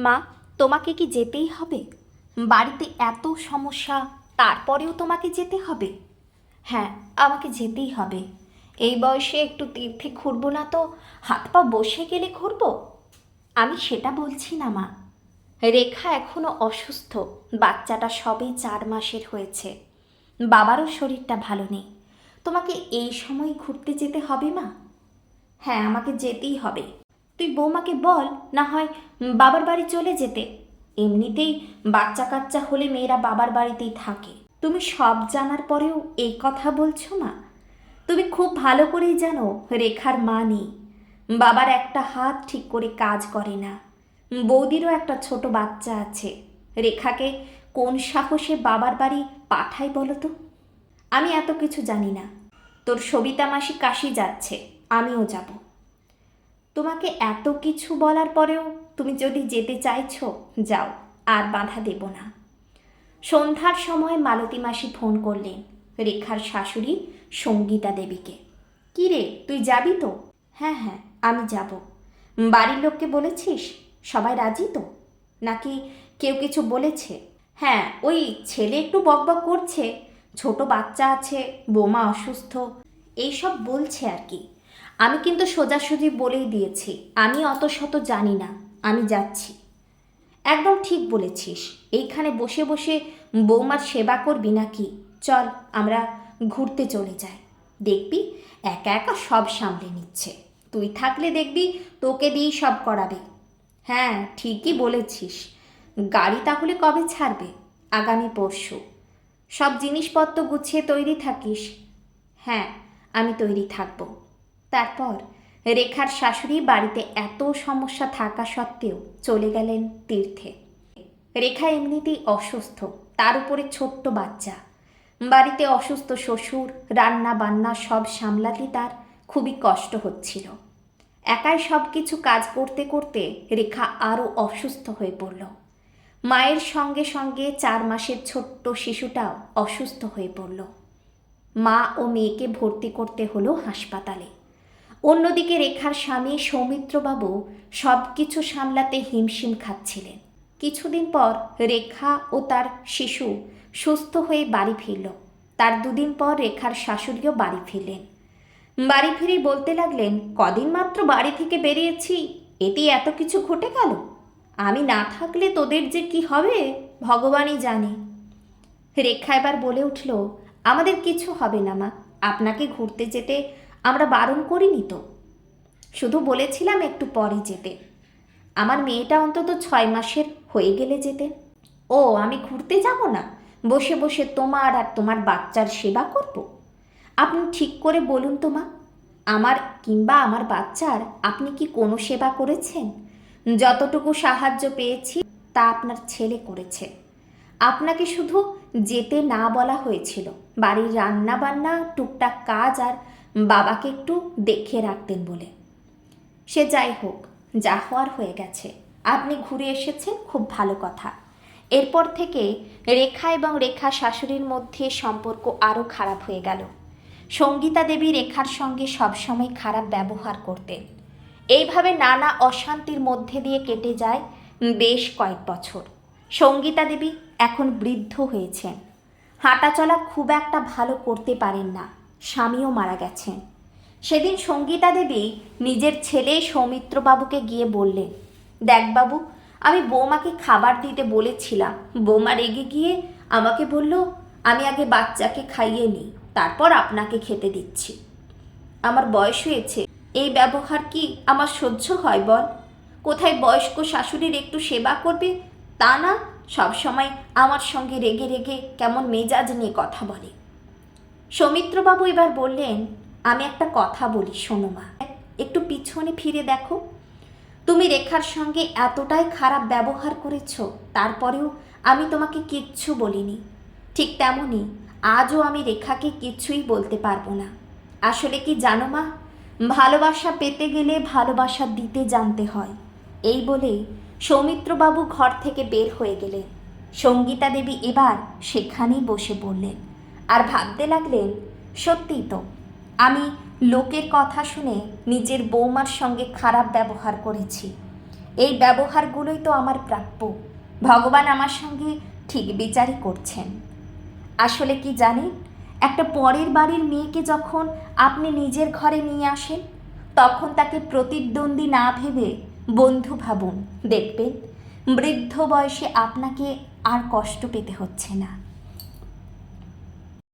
মা, তোমাকে কি যেতেই হবে? বাড়িতে এত সমস্যা, তারপরেও তোমাকে যেতে হবে? হ্যাঁ আমাকে যেতেই হবে। এই বয়সে একটু তীর্থে ঘুরবো না তো? হাত পা বসে গেলে ঘুরবো? আমি সেটা বলছি না, মা। রেখা এখনও অসুস্থ, বাচ্চাটা সবে চার মাসের হয়েছে। বাবারও শরীরটা ভালো নেই। তোমাকে এই সময় ঘুরতে যেতে হবে, মা? হ্যাঁ আমাকে যেতেই হবে। তুই বৌমাকে বল, না হয় বাবার বাড়ি চলে যেতে। এমনিতেই বাচ্চা কাচ্চা হলে মেয়েরা বাবার বাড়িতেই থাকে। তুমি সব জানার পরেও এই কথা বলছো মা তুমি খুব ভালো করেই জানো রেখার মা নেই। বাবার একটা হাত ঠিক করে কাজ করে না। বৌদিরও একটা ছোট বাচ্চা আছে। রেখাকে কোন সাহসে বাবার বাড়ি পাঠাই বলো তো? আমি এত কিছু জানি না। তোর সবিতা মাসি কাশি যাচ্ছে, আমিও যাব। তোমাকে এত কিছু বলার পরেও তুমি যদি যেতে চাইছো, যাও, আর বাধা দেব না। সন্ধ্যার সময় মালতী মাসি ফোন করলেন, রেখার শাশুড়ি সঙ্গীতা দেবীকে। কি রে, তুই যাবি তো? হ্যাঁ হ্যাঁ আমি যাব। বাড়ির লোককে বলেছিস? সবাই রাজি তো? নাকি কেউ কিছু বলেছে? হ্যাঁ ওই ছেলে একটু বকবক করছে। ছোট বাচ্চা আছে, বোমা অসুস্থ। এইসব বলছে আর কি। আমি কিন্তু সোজাসুজি বলেই দিয়েছি, আমি অত শত জানি না, আমি যাচ্ছি। একদম ঠিক বলেছিস, এইখানে বসে বসে বৌমার সেবা করবি নাকি? চল, আমরা ঘুরতে চলে যাই। দেখবি, একা একা সব সামলে নিচ্ছে। তুই থাকলে দেখবি তোকে দিয়েই সব করাবে। হ্যাঁ ঠিকই বলেছিস। গাড়ি তাহলে কবে ছাড়বে? আগামী পরশু। সব জিনিসপত্র গুছিয়ে তৈরি থাকিস? হ্যাঁ আমি তৈরি থাকব। তারপর রেখার শাশুড়ি বাড়িতে এত সমস্যা থাকা সত্ত্বেও চলে গেলেন তীর্থে। রেখা এমনিতেই অসুস্থ, তার উপরে ছোট্ট বাচ্চা। বাড়িতে অসুস্থ শ্বশুর, রান্না বান্না সব সামলাতে তার খুবই কষ্ট হচ্ছিল। একাই সব কিছু কাজ করতে করতে রেখা আরও অসুস্থ হয়ে পড়ল। মায়ের সঙ্গে সঙ্গে চার মাসের ছোট্ট শিশুটাও অসুস্থ হয়ে পড়ল। মা ও মেয়েকে ভর্তি করতে হলো হাসপাতালে। অন্যদিকে রেখার স্বামী সৌমিত্রবাবু সব কিছু সামলাতে হিমশিম খাচ্ছিলেন। কিছুদিন পর রেখা ও তার শিশু সুস্থ হয়ে বাড়ি ফিরল। তার দুদিন পর রেখার শাশুড়িও বাড়ি ফিরলেন। বাড়ি ফিরে বলতে লাগলেন, কদিন মাত্র বাড়ি থেকে বেরিয়েছি? এতে এত কিছু ঘটে গেল? আমি না থাকলে তোদের যে কি হবে, ভগবানই জানে। রেখা এবার বলে উঠল, আমাদের কিছু হবে না মা। আপনাকে ঘুরতে যেতে আমরা বারণ করিনি তো? শুধু বলেছিলাম একটু পরে যেতে। আমার মেয়েটা অন্তত ছয় মাসের হয়ে গেলে যেতে। ও, আমি ঘুরতে যাব না? বসে বসে তোমার আর তোমার বাচ্চার সেবা করব? আপনি ঠিক করে বলুন তো মা, আমার কিংবা আমার বাচ্চার আপনি কি কোনো সেবা করেছেন? যতটুকু সাহায্য পেয়েছি, তা আপনার ছেলে করেছে। আপনাকে শুধু যেতে না বলা হয়েছিল। বাড়ির রান্না বান্না টুকটাক কাজ আর বাবাকে একটু দেখে রাখতেন বলে। সে যাই হোক, যা হওয়ার হয়ে গেছে। আপনি ঘুরে এসেছেন, খুব ভালো কথা। এরপর থেকে রেখা এবং রেখা শাশুড়ির মধ্যে সম্পর্ক আরও খারাপ হয়ে গেল। সঙ্গীতা দেবী রেখার সঙ্গে সবসময় খারাপ ব্যবহার করতেন। এইভাবে নানা অশান্তির মধ্যে দিয়ে কেটে যায় বেশ কয়েক বছর। সঙ্গীতা দেবী এখন বৃদ্ধ হয়েছেন। হাঁটাচলা খুব একটা ভালো করতে পারেন না। স্বামীও মারা গেছেন। সেদিন সঙ্গীতা দেবী নিজের ছেলে সৌমিত্রবাবুকে গিয়ে বললেন, দেখ বাবু, আমি বৌমাকে খাবার দিতে বলেছিলাম। বৌমা রেগে গিয়ে আমাকে বলল, আমি আগে বাচ্চাকে খাইয়ে নিই, তারপর আপনাকে খেতে দিচ্ছি। আমার বয়স হয়েছে, এই ব্যবহার কি আমার সহ্য হয় বল? কোথায় বয়স্ক শাশুড়ির একটু সেবা করবে? তা না, সবসময় আমার সঙ্গে রেগে রেগে কেমন মেজাজ নিয়ে কথা বলে। সৌমিত্রবাবু এবার বললেন, আমি একটা কথা বলি, শোনো মা। একটু পিছনে ফিরে দেখো। তুমি রেখার সঙ্গে এতটাই খারাপ ব্যবহার করেছ, তারপরেও আমি তোমাকে কিচ্ছু বলিনি। ঠিক তেমনই আজও আমি রেখাকে কিচ্ছুই বলতে পারব না। আসলে কি জানো মা? ভালোবাসা পেতে গেলে ভালোবাসা দিতে জানতে হয়। এই বলে সৌমিত্রবাবু ঘর থেকে বের হয়ে গেলেন। সঙ্গীতা দেবী এবার সেখানেই বসে বললেন আর ভাবতে লাগলেন সত্যিই তো, আমি লোকের কথা শুনে নিজের বৌমার সঙ্গে খারাপ ব্যবহার করেছি। এই ব্যবহারগুলোই তো আমার প্রাপ্য। ভগবান আমার সঙ্গে ঠিক বিচারই করছেন। আসলে কি জানেন, একটা পরের বাড়ির মেয়েকে যখন আপনি নিজের ঘরে নিয়ে আসেন, তখন তাকে প্রতিদ্বন্দ্বী না ভেবে বন্ধু ভাবুন, দেখবেন বৃদ্ধ বয়সে আপনাকে আর কষ্ট পেতে হচ্ছে না।